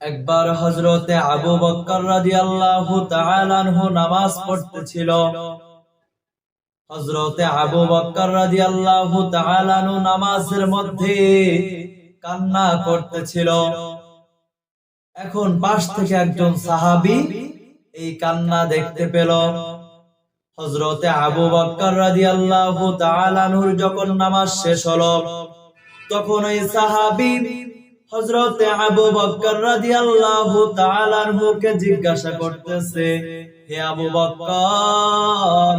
একবার হজরতে আবু বক্কর তাআলা আনহু নামাজ পড়তেছিল। হজরতে আবু বক্কর তাআলা আনহু নামাজের মধ্যে কান্না করতেছিল। এখন পাশ থেকে একজন সাহাবী এই কান্না দেখতে পেল। হজরতে আবু বক্কর তাআলা আনহুর যখন নামাজ শেষ হলো, তখন ওই সাহাবী হজরতে আবু বক্কর রাদিয়াল্লাহু তাআলা আনহুকে জিজ্ঞাসা করতেছে, হে আবু বক্কর,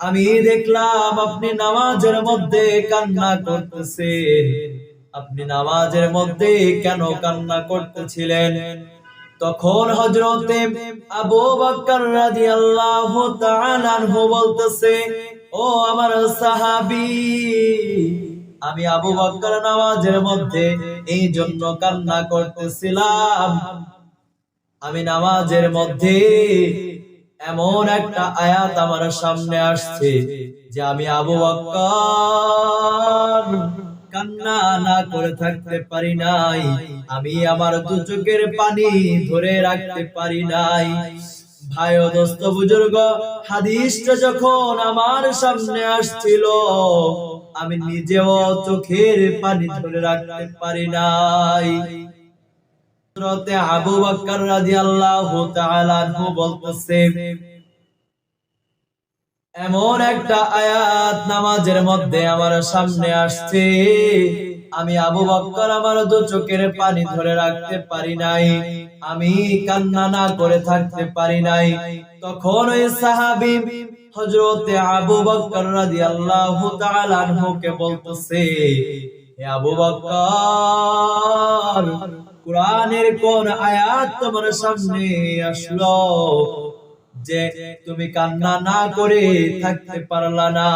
আমি দেখলাম আপনি নামাজের মধ্যে কান্না করতেছে। আপনি নামাজের মধ্যে কেন কান্না করতেছিলেন? তখন হজরতে আবু বকর রাদিয়াল্লাহু তাআলা বলতেছে, ও আমার সাহাবী আমি আবু বকর নামাজের মধ্যে এই জন্য কান্না করতেছিলাম। আমি নামাজের মধ্যে এমন একটা আয়াত আমার সামনে আসছে যে আমি আবু বকর কান্না না করে থাকতে পারি নাই, আমি আমার দু চোখের পানি ধরে রাখতে পারি নাই। ভাই ও দোস্ত বুজুর্গ, হাদিসটা যখন আমার সামনে আসছিল আমি নিজেও চোখের পানি ধরে রাখতে পারি নাই। এমন একটা আয়াত নামাজের মধ্যে আমার সামনে আসছে। আমি আবু বক্কর আমার দু চোখের পানি ধরে রাখতে পারি নাই। আমি কান্না না করে থাকতে পারি নাই। তখন ওই সাহাবী হযরতে আবু বক্কর রাদিয়াল্লাহু তাআলা আনহুকে বলতেছে আবু বক্কর, কোরআনের কোন আয়াত তোমার সামনে আসলো যে তুমি কান্না না করে থাকতে পারলা না?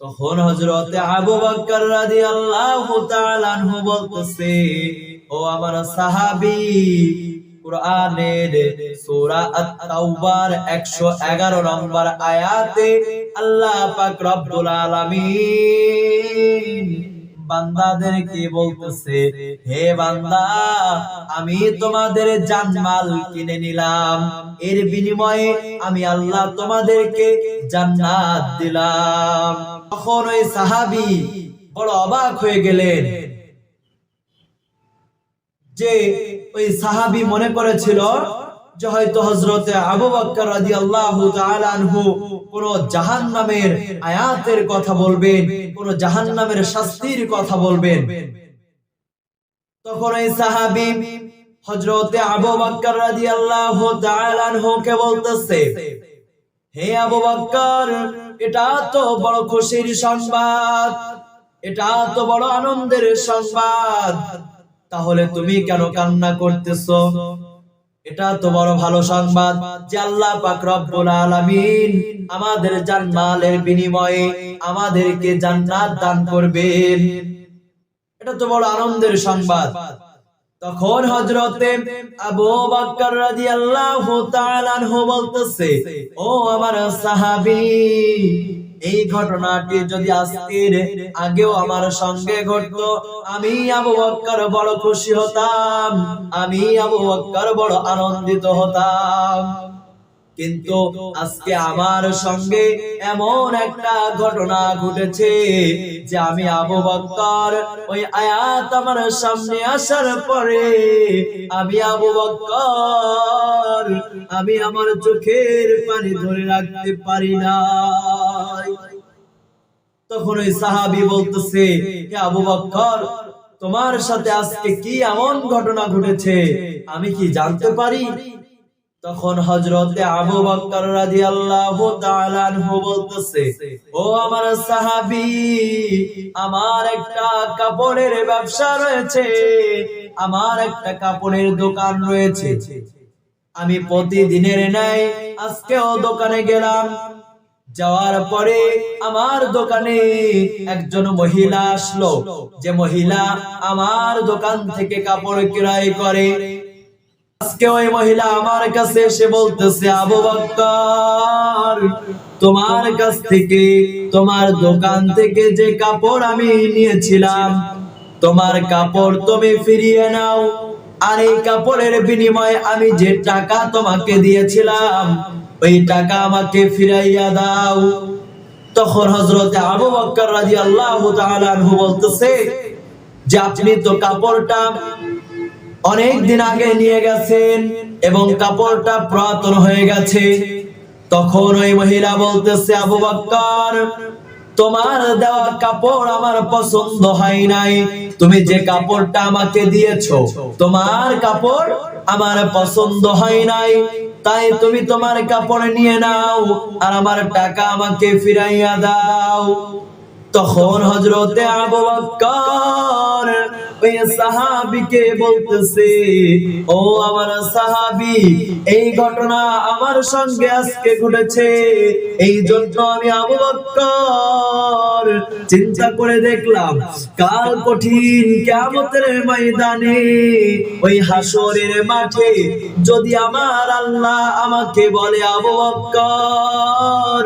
তখন হজরতে আবু বকর রাজি আল্লাহ তালানহু বলতেছে, ও আমার সাহাবি, কোরআনের সূরা আত-তাওবার 111 নম্বর আয়াতে আল্লাহ পাক আলামিন বান্দাদেরকে বলতেছে, হে বান্দা, আমি তোমাদের জানমাল কিনে নিলাম। এর বিনিময়ে আমি আল্লাহ তোমাদেরকে জান্নাত দিলাম। তখন ওই সাহাবী বড় অবাক হয়ে গেলেন যে ওই সাহাবী মনে করেছিল যে হয়তো হজরতে আবু রাদিয়াল্লাহু তাআলা আনহু কোন জাহান্নামের আয়াতের কথা বলবেন, কোন জাহান্নামের শাস্তির কথা বলবেন। তখন এই সাহাবী হযরতে আবু বকর রাদিয়াল্লাহু তাআলা আনহু কে বলতেছে, হে আবু বকর, এটা তো বড় খুশির সংবাদ, এটা তো বড় আনন্দের সংবাদ। তাহলে তুমি কেন কান্না করতেছো? এটা তো বড় ভালো সংবাদ যে আল্লাহ পাক রব্বুল আলামিন আমাদের জান্নাতের বিনিময়ে আমাদেরকে জান্নাত দান করবেন। এটা তো বড় আনন্দের সংবাদ। তখন হজরতে আবু বকর রাদিয়াল্লাহু তাআলা বলতেছে, ও আমার সাহাবী, এই ঘটনাটি যদি আজকের আগেও আমার সঙ্গে ঘটত, আমি আবু বকর বড় খুশি হতাম, আমি আবু বকর বড় আনন্দিত হতাম। কিন্তু আজকে আমার সঙ্গে এমন একটা ঘটনা ঘটেছে যে আমি আবু বক্কর ওই আয়াত আমার সামনে আসার পরে আমি আবু বক্কর আমি আমার চোখের পানি ধরে রাখতে পারি না তখন ওই সাহাবি বলতেছে আবু বক্কর তোমার সাথে আজকে কি এমন ঘটনা ঘটেছে? আমি কি জানতে পারি? তখন হজরতে আবু বকর রাদিয়াল্লাহু তাআলা বলতেছে, ও আমার সাহাবী, আমার একটা কাপড়ের ব্যবসা রয়েছে, আমার একটা কাপড়ের দোকান রয়েছে। আমি প্রতিদিনের ন্যায় আজকেও দোকানে গেলাম। যাওয়ার পরে আমার দোকানে একজন মহিলা আসলো। যে মহিলা আমার দোকান থেকে কাপড় ক্রয় করে আজকে ওই মহিলা আমার কাছে এসে বলতেছে, আবু বক্কর, তোমার কাছ থেকে, তোমার দোকান থেকে যে কাপড় আমি নিয়েছিলাম, তোমার কাপড় তুমি ফিরিয়ে নাও। আর এই কাপড়ের বিনিময়ে আমি যে টাকা তোমাকে দিয়েছিলাম, ওই টাকা আমাকে ফিরাইয়া দাও। তখন হজরতে আবু বক্কর রাদিয়াল্লাহু আল্লাহ বলতেছে, যে আপনি তো কাপড়টা অনেক দিন আগে নিয়ে গেছেন এবং কাপড়টা পুরাতন হয়ে গেছে। তখন ওই মহিলা বলতেছে, আবু বক্কর, তোমার দেওয়া কাপড় আমার পছন্দ হয় নাই। তুমি যে কাপড়টা আমাকে দিয়েছ, তোমার কাপড় আমার পছন্দ হয় নাই। তাই তুমি তোমার কাপড় নিয়ে নাও আর আমার টাকা আমাকে ফিরাইয়া দাও। তখন হজরতে আবু বকর ওই সাহাবীকে বলতেছে, ও আমার এই ঘটনা আমার সঙ্গে আজকে ঘটেছে। এই জন্য আমি আবু বকর চিন্তা করে দেখলাম, কাল কঠিন কিয়ামতের ময়দানে ওই হাসরের মাঠে যদি আমার আল্লাহ আমাকে বলে, আবু বকর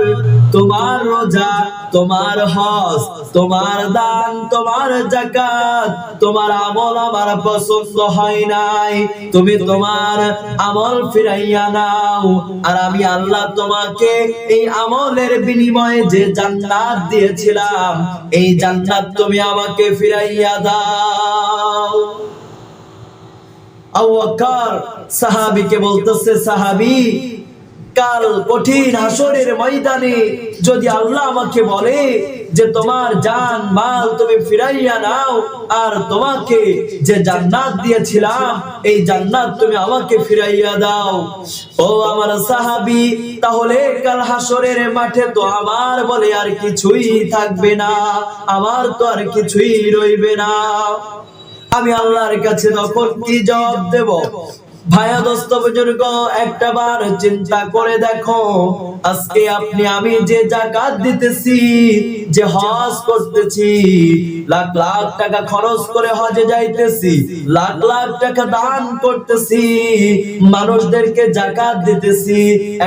তোমার রোজা, তোমার হজ, তোমার দান, তোমার জাকাত তোমার আমল আমার পছন্দ হয় নাই। তুমি তোমার আমল ফিরাইয়া নাও। আর আমি আল্লাহ তোমাকে এই আমলের বিনিময়ে যে জান্নাত দিয়েছিলাম, এই জান্নাত তুমি আমাকে ফিরাইয়া দাও। বকর সাহাবীকে বলতেছে, সাহাবী কাল কঠিন হাসরের ময়দানে যদি আল্লাহ আমাকে বলে যে তোমার জান, মাল তুমি ফিরাইয়া নাও, আর তোমাকে যে জান্নাত দিয়েছিলাম, এই জান্নাত তুমি আমাকে ফিরাইয়া দাও। ও আমার সাহাবি, তাহলে কাল হাসরের মাঠে তো আমার বলে আর কিছুই থাকবে না, আমার তো আর কিছুই রইবে না। আমি আল্লাহর কাছে তখন কি জবাব দেব? দোস্ত বুজুর্গ, একটা বার চিন্তা করে দেখো, আজকে আপনি আমি যে জাকাত দিতেছি, যে হজ করতেছি, লাখ লাখ টাকা খরচ করে হজে যাইতেছি, লাখ লাখ টাকা দান করতেছি, মানুষদেরকে জাকাত দিতেছি,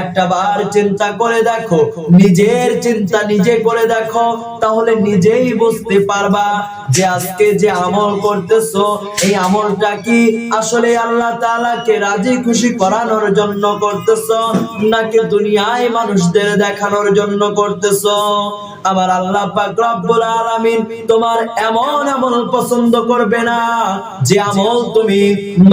একটা বার চিন্তা করে দেখো, নিজের চিন্তা নিজে করে দেখো, তাহলে নিজেই বুঝতে পারবা যে আজকে যে আমল করতেছো, এই আমলটা কি আসলে আল্লাহ তাআলাকে রাজি খুশি করানোর জন্য করতেছো, নাকি দুনিয়ায় মানুষদের দেখানোর জন্য করতেছো? আমার আল্লাহ পাক রব্বুল আলামিন তোমার এমন আমল পছন্দ করবে না, যে আমল তুমি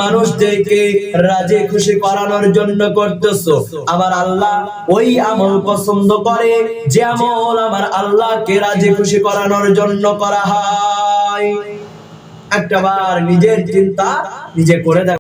মানুষদেরকে রাজি খুশি করানোর জন্য করতেছো। আমার আল্লাহ ওই আমল পছন্দ করে, যে আমল আমার আল্লাহকে রাজি খুশি করানোর জন্য করা হয়। একটা বার নিজের চিন্তা নিজে করে দেখ।